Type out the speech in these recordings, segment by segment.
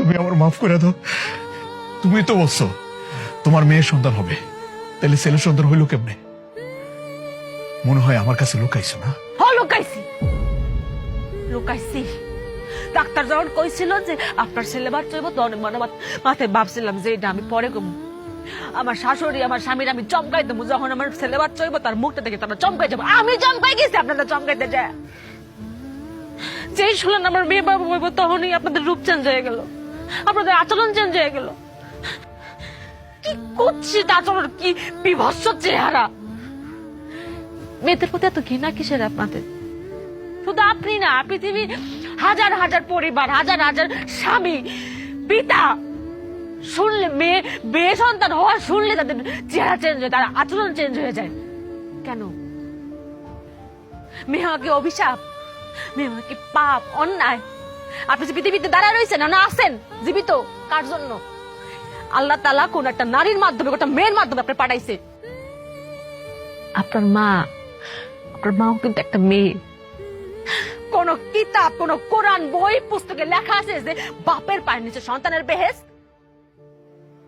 তুমি আমার মাফ করে দাও। তুমি তো বলছো, তোমার মেয়ের সন্তান হবে। তাহলে ছেলের সন্তান হইল কেমনে? মনে হয় আমার কাছে লুকাইছো না? লুকাইছি। লুকাইছি। ডাক্তার যখন কইছিল যে আপনার ছেলে বাচ্চা হইব, তখন মনে মাথায় ভাবছিলাম যে এটা আমি পরে কম আমার শাশুড়ি, আমার স্বামীর আমি চমকাই দেবো। যখন আমার ছেলে বাচ্চা হইব, তার মুখটা দেখে তারা চমকাই যাব। আমি চমকাই গেছি, আপনারা চমকাইতে যায়। যেই শুনলেন আমার মেয়ে বাবু হইব, তখনই আপনাদের রূপ চেঞ্জ হয়ে গেল। আপনাদের আচরণ চেঞ্জ হয়ে গেল। কি করছি আচরণ কি বিভৎস চেহারা। মেয়েদের প্রতি এত ঘৃণা কিসের আপনাদের? শুধু আপনি না পৃথিবী হাজার হাজার পরিবার, হাজার হাজার স্বামী, পিতা, শুনলে মেয়ে মেয়ে সন্তান হওয়া শুনলে তাদের চেহারা চেঞ্জ হয়, তার আচরণ চেঞ্জ হয়ে যায়। কেন? মেয়ে আমাকে অভিশাপ, মেয়ে আমাকে পাপ, অন্যায় আপনি যে পৃথিবীতে দাঁড়ায় রয়েছেন, না আছেন, জীবিত, কার জন্য? আল্লাহ তালা কোন একটা নারীর মাধ্যমে একটা মেয়ের মাধ্যমে আপনি পাঠাইছে। আপনার মা, আপনার মাও কিন্তু একটা মেয়ে। কোন কিতাব, কোন কোরআন, বই, পুস্তকে লেখা আছে যে বাপের পায়ের নিচে সন্তানের বেহেস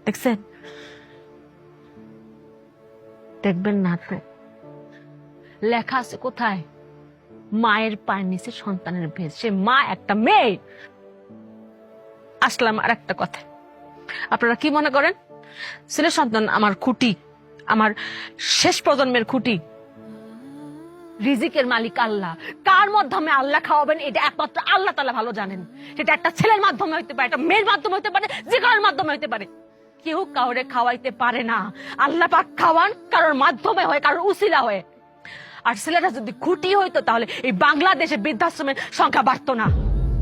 দেখছেন? দেখবেন না তো লেখা আছে কোথায়? মায়ের পায়ের নিচে সন্তানের ভেস সে মা, একটা মেয়ে। আসলাম আর একটা কথা। আপনারা কি মনে করেন? ছেলে সন্তান আমার খুঁটি, আমার শেষ প্রজন্মের খুঁটি। রিজিকের মালিক আল্লাহ। কার মাধ্যমে আল্লাহ খাওয়াবেন? এটা একমাত্র আল্লাহ তালা ভালো জানেন। সেটা একটা ছেলের মাধ্যমে হইতে পারে একটা মেয়ের মাধ্যমে হইতে পারে, যে কারোর মাধ্যমে হইতে পারে। কেউ কাউরে খাওয়াইতে পারে না। আল্লাহ পাক খাওয়ান কারোর মাধ্যমে হয়, কারোর উসিলা হয়ে। আর ছেলেটা যদি খুঁটি হইতো তাহলে এই বাংলাদেশে বৃদ্ধাশ্রমের সংখ্যা বাড়তো না।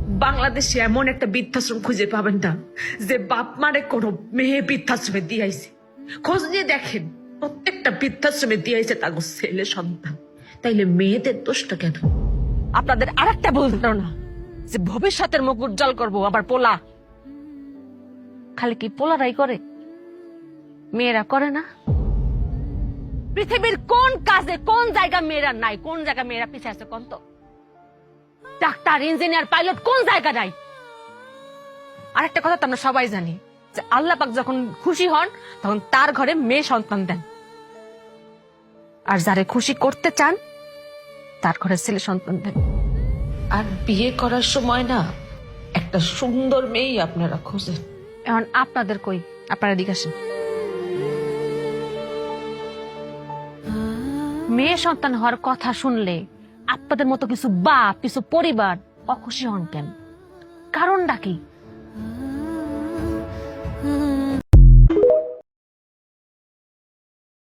বাংলাদেশে এমন একটা বৃদ্ধাশ্রম খুঁজে পাবেন না যে বাপ মারে কোনো মেয়ে বৃদ্ধাশ্রমে দিয়াইছে খোঁজ নিয়ে দেখেন প্রত্যেকটা বৃদ্ধাশ্রমে দিয়াইছে তার ছেলে সন্তান। তাইলে মেয়েদের দোষটা কেন? আপনাদের আরেকটা বলতে না যে ভবিষ্যতের মুখ উজ্জ্বল করব আবার পোলা। খালি কি পোলারাই করে? মেয়েরা করে না? পৃথিবীর কোন কাজে কোন জায়গা মেয়েরা নাই? কোন জায়গা মেয়েরা পিছিয়ে আছে কোন তো ডাক্তার ইঞ্জিনিয়ার পাইলট কোন জায়গা নাই? আর একটা কথা তো আমরা সবাই জানি যে আল্লাহ পাক যখন খুশি হন তখন তার ঘরে মেয়ে সন্তান দেন। আর যারে খুশি করতে চান তার ঘরে ছেলে সন্তান দেন। আর বিয়ে করার সময় না একটা সুন্দর মেয়েই আপনারা খোঁজেন। এখন আপনাদের কই? আপনারা এদিকে আসেন। মেয়ে সন্তান হওয়ার কথা শুনলে আপনাদের মতো কিছু বাপ, কিছু পরিবার অখুশি হন কেন? কারণটা কি?